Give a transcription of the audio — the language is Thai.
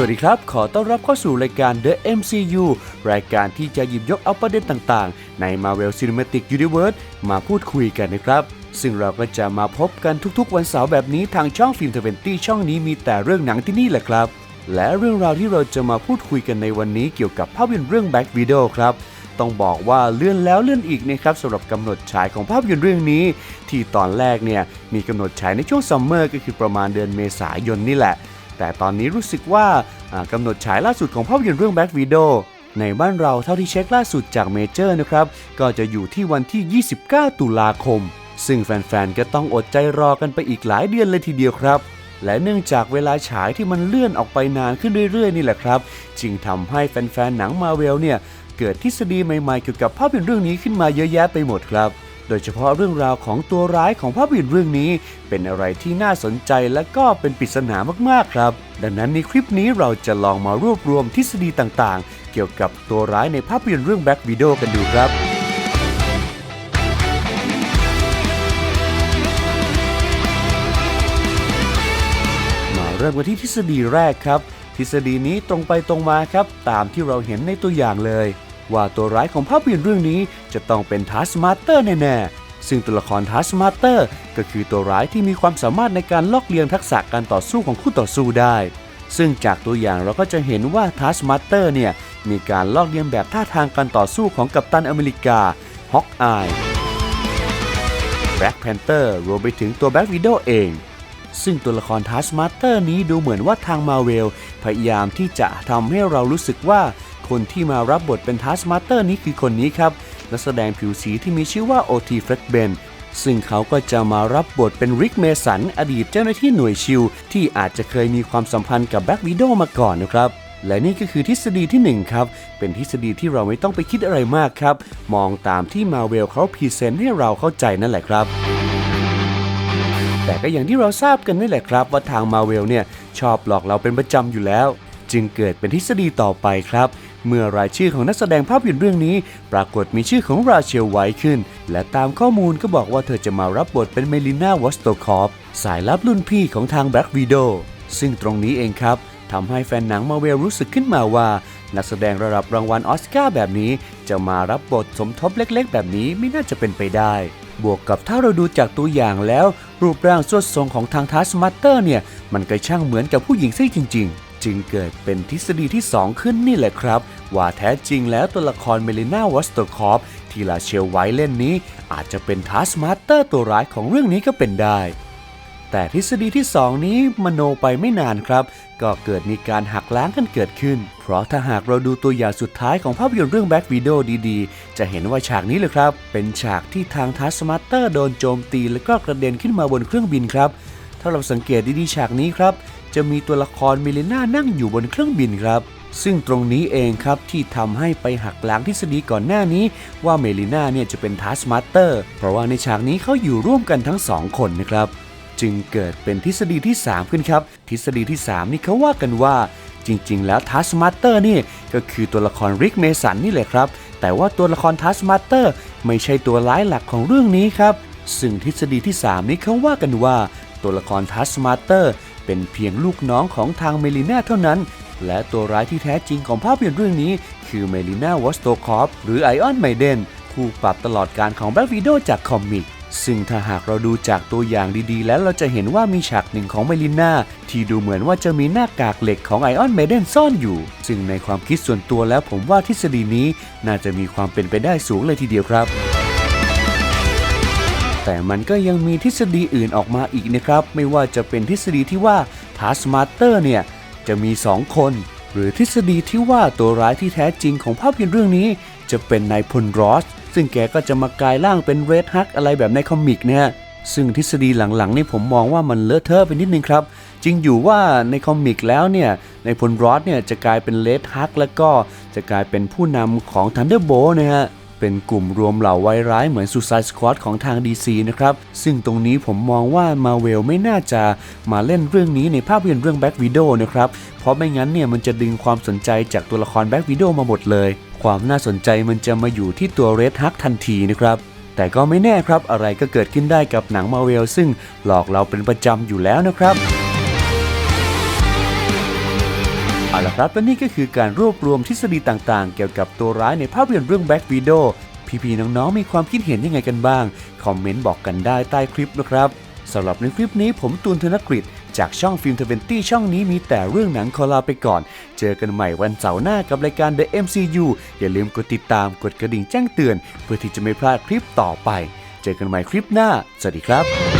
วัสดีครับ ขอต้อนรับเข้าสู่รายการ The MCU รายการที่จะหยิบยกเอาประเด็นต่างๆ ใน Marvel Cinematic Universe มาพูดคุยกันนะครับ ซึ่งเราก็จะมาพบกันทุกๆ วันเสาร์แบบนี้ทางช่องฟิล์ม20ช่องนี้มีแต่เรื่องหนังที่นี่แหละครับ และเรื่องราวที่เราจะมาพูดคุยกันในวันนี้เกี่ยวกับภาพยนตร์เรื่อง Black Widow ครับต้องบอกว่าเลื่อนแล้วเลื่อนอีกนะครับสำหรับกำหนดฉายของภาพยนตร์เรื่องนี้ ที่ตอนแรกเนี่ยมีกำหนดฉายในช่วงซัมเมอร์ก็คือประมาณเดือนเมษายนนี่แหละ แต่ตอนนี้รู้สึกว่ากำหนดฉายล่าสุดของภาพยนตร์เรื่อง Black Widow ในบ้านเราเท่าที่เช็คล่าสุดจากเมเจอร์นะครับ ก็จะอยู่ที่วันที่ 29 ตุลาคม ซึ่งแฟนๆ ก็ต้องอดใจรอกันไปอีกหลายเดือนเลยทีเดียวครับ และเนื่องจากเวลาฉายที่มันเลื่อนออกไปนานขึ้นเรื่อยๆ นี่แหละครับ จึงทำให้แฟนๆ หนังมาเวลเนี่ย เกิดทฤษฎีใหม่ๆ เกี่ยวกับภาพยนตร์เรื่องนี้ขึ้นมาเยอะแยะไปหมดครับ โดยเฉพาะเรื่องราวของตัวร้ายของภาพยนตร์เรื่องนี้ เป็นอะไรที่น่าสนใจและก็เป็นปริศนามากๆครับ ดังนั้นในคลิปนี้เราจะลองมารวบรวมทฤษฎีต่างๆ เกี่ยวกับตัวร้ายในภาพยนตร์เรื่อง Black Widow กันดูครับมาเริ่มกันที่ทฤษฎีแรกครับ ทฤษฎีนี้ตรงไปตรงมาครับ ตามที่เราเห็นในตัวอย่างเลย ว่าตัวร้ายของภาพยนตร์เรื่องนี้จะต้องเป็นทัสมาสเตอร์แน่ๆ ซึ่งตัวละครทัสมาสเตอร์ก็คือตัวร้ายที่มีความสามารถในการลอกเลียงทักษะการต่อสู้ของคู่ต่อสู้ได้ ซึ่งจากตัวอย่างเราก็จะเห็นว่าทัสมาสเตอร์เนี่ยมีการลอกเลียนแบบท่าทางการต่อสู้ของกัปตันอเมริกาฮอกอายแบล็กแพนเตอร์รวมไปถึงตัวแบล็กวิดโอเองซึ่งตัวละครทัสมาสเตอร์นี้ดูเหมือนว่าทางมาเวลพยายามที่จะทำให้เรารู้สึกว่า คนที่มารับบทเป็นทัสมาสเตอร์นี้คือคนนี้ครับนักแสดงผิวสีที่มีชื่อว่าโอทีเฟรกเบนซึ่งเขาก็จะมารับบทเป็นริกเมสันอดีตเจ้าหน้าที่หน่วยชิลที่อาจจะเคยมีความสัมพันธ์กับแบ็กวิดโอมาก่อนนะครับและนี่ก็คือทฤษฎีที่หนึ่งครับ เป็นทฤษฎีที่เราไม่ต้องไปคิดอะไรมากครับ มองตามที่มาเวลเขาพรีเซนต์ให้เราเข้าใจนั่นแหละครับ แต่ก็อย่างที่เราทราบกันนี่แหละครับ ว่าทางมาเวลเนี่ยชอบหลอกเราเป็นประจำอยู่แล้ว จึงเกิดเป็นทฤษฎีต่อไปครับ เมื่อรายชื่อของนักแสดงภาพยนตร์เรื่องนี้ ปรากฏมีชื่อของราเชลไว้ขึ้น และตามข้อมูลก็บอกว่าเธอจะมารับบทเป็นเมลิน่าวอสโตคอฟสายลับรุ่นพี่ของทางแบล็กวีโดซึ่งตรงนี้เองครับทำให้แฟนหนังมาเวลรู้สึกขึ้นมาว่า นักแสดงระดับรางวัลออสการ์แบบนี้ จะมารับบทสมทบเล็กๆ แบบนี้ไม่น่าจะเป็นไปได้ บวกกับถ้าเราดูจากตัวอย่างแล้ว รูปร่างสวดทรงของทางทัสมาสเตอร์เนี่ย มันก็ช่างเหมือนกับผู้หญิงซะจริง ๆ จึงเกิดเป็นทฤษฎีที่ 2 ขึ้นนี่แหละครับ ว่าแท้จริงแล้วตัวละครเมลิน่าวอสโตคอฟที่ลาเชลไว้เล่นนี้ อาจจะเป็นทัสมาสเตอร์ตัวร้ายของเรื่องนี้ก็เป็นได้ แต่ทฤษฎีที่ 2 นี้มโนไปไม่นานครับ ก็เกิดมีการหักล้างกันเกิดขึ้น เพราะถ้าหากเราดูตัวอย่างสุดท้ายของภาพยนตร์เรื่อง Black Widow ดีๆ จะเห็นว่าฉากนี้เลยครับ เป็นฉากที่ทางทัสมาสเตอร์โดนโจมตี แล้วก็กระเด็นขึ้นมาบนเครื่องบินครับ ถ้าเราสังเกตดีๆฉากนี้ครับ จะมีตัวละครเมลิน่านั่งอยู่บนเครื่องบินครับ ซึ่งตรงนี้เองครับที่ทำให้ไปหักล้างทฤษฎีก่อนหน้านี้ ว่าเมลิน่าเนี่ยจะเป็นทัสมาสเตอร์ เพราะว่าในฉากนี้เขาอยู่ร่วมกันทั้งสองคนนะครับ จึงเกิดเป็นทฤษฎีที่ 3 ขึ้นครับ ทฤษฎีที่ 3 นี่เขาว่ากันว่าจริง ๆ แล้วทัสมาสเตอร์นี่ก็คือตัวละครริกเมสันนี่แหละครับ แต่ว่าตัวละครทัสมาสเตอร์ไม่ใช่ตัวร้ายหลักของเรื่องนี้ครับ ซึ่งทฤษฎีที่ 3 นี้เขาว่ากันว่า ตัวละครทัสมาเตอร์เป็นเพียงลูกน้องของทางเมลิน่าเท่านั้น และตัวร้ายที่แท้จริงของภาพยนตร์เรื่องนี้ คือเมลิน่าวอสโตคอฟหรือไอออนไมเดนคู่ปรับตลอดการของแบล็กวีโดจากคอมิกซึ่งถ้าหากเราดูจากตัวอย่างดีๆ แล้วเราจะเห็นว่ามีฉากหนึ่งของเมลิน่าที่ดูเหมือนว่าจะมีหน้ากากเหล็กของไอออนเมเดนซ่อนอยู่ ซึ่งในความคิดส่วนตัวแล้วผมว่าทฤษฎีนี้น่าจะมีความเป็นไปได้สูงเลยทีเดียวครับ แต่มันก็ยังมีทฤษฎีอื่นออกมาอีกนะครับ ไม่ว่าจะเป็นทฤษฎีที่ว่าทัสมาสเตอร์เนี่ย จะมี 2 คน หรือทฤษฎีที่ว่าตัวร้ายที่แท้จริงของภาพยนตร์เรื่องนี้ จะเป็นนายพลรอส ซึ่งแกก็จะมากลายร่างเป็นเรดฮักอะไรแบบในคอมิกเนี่ยซึ่งทฤษฎีหลังๆนี่ผมมองว่ามันเลอะเทอะไปนิดนึงครับ จริงอยู่ว่าในคอมิกแล้วเนี่ยในพลรอสเนี่ยจะกลายเป็นเลดฮักแล้วก็จะกลายเป็นผู้นำของ Thunderbolt นะฮะ เป็นกลุ่มรวมเหล่าไวร้ายเหมือน Suicide Squad ของทาง DC นะครับ ซึ่งตรงนี้ผมมองว่า Marvel ไม่น่าจะมาเล่นเรื่องนี้ในภาพยนตร์เรื่อง Black Widow นะครับ เพราะไม่งั้นเนี่ยมันจะดึงความสนใจจากตัวละคร Black Widow มาหมดเลย ความน่าสนใจมันจะมาอยู่ที่ตัว Red Hulk ทันทีนะครับแต่ก็ไม่แน่ครับอะไรก็เกิดขึ้นได้กับหนัง Marvel ซึ่งหลอกเราเป็นประจำอยู่แล้วนะครับ เอาละครับและนี่ก็คือการรวบรวมทฤษฎีต่างๆ เกี่ยวกับตัวร้ายในภาพยนตร์เรื่อง Black Widow พี่ๆน้องๆ มีความคิดเห็นยังไงกันบ้าง คอมเมนต์บอกกันได้ใต้คลิปนะครับสำหรับในคลิปนี้ผมตูนธนกฤษจากช่องฟิล์มทเวนตี้ช่องนี้มีแต่เรื่องหนังขอลาไปก่อน เจอกันใหม่วันเสาร์หน้ากับรายการ The MCU อย่าลืมกดติดตามกดกระดิ่งแจ้งเตือน เพื่อที่จะไม่พลาดคลิปต่อไป เจอกันใหม่คลิปหน้า สวัสดีครับ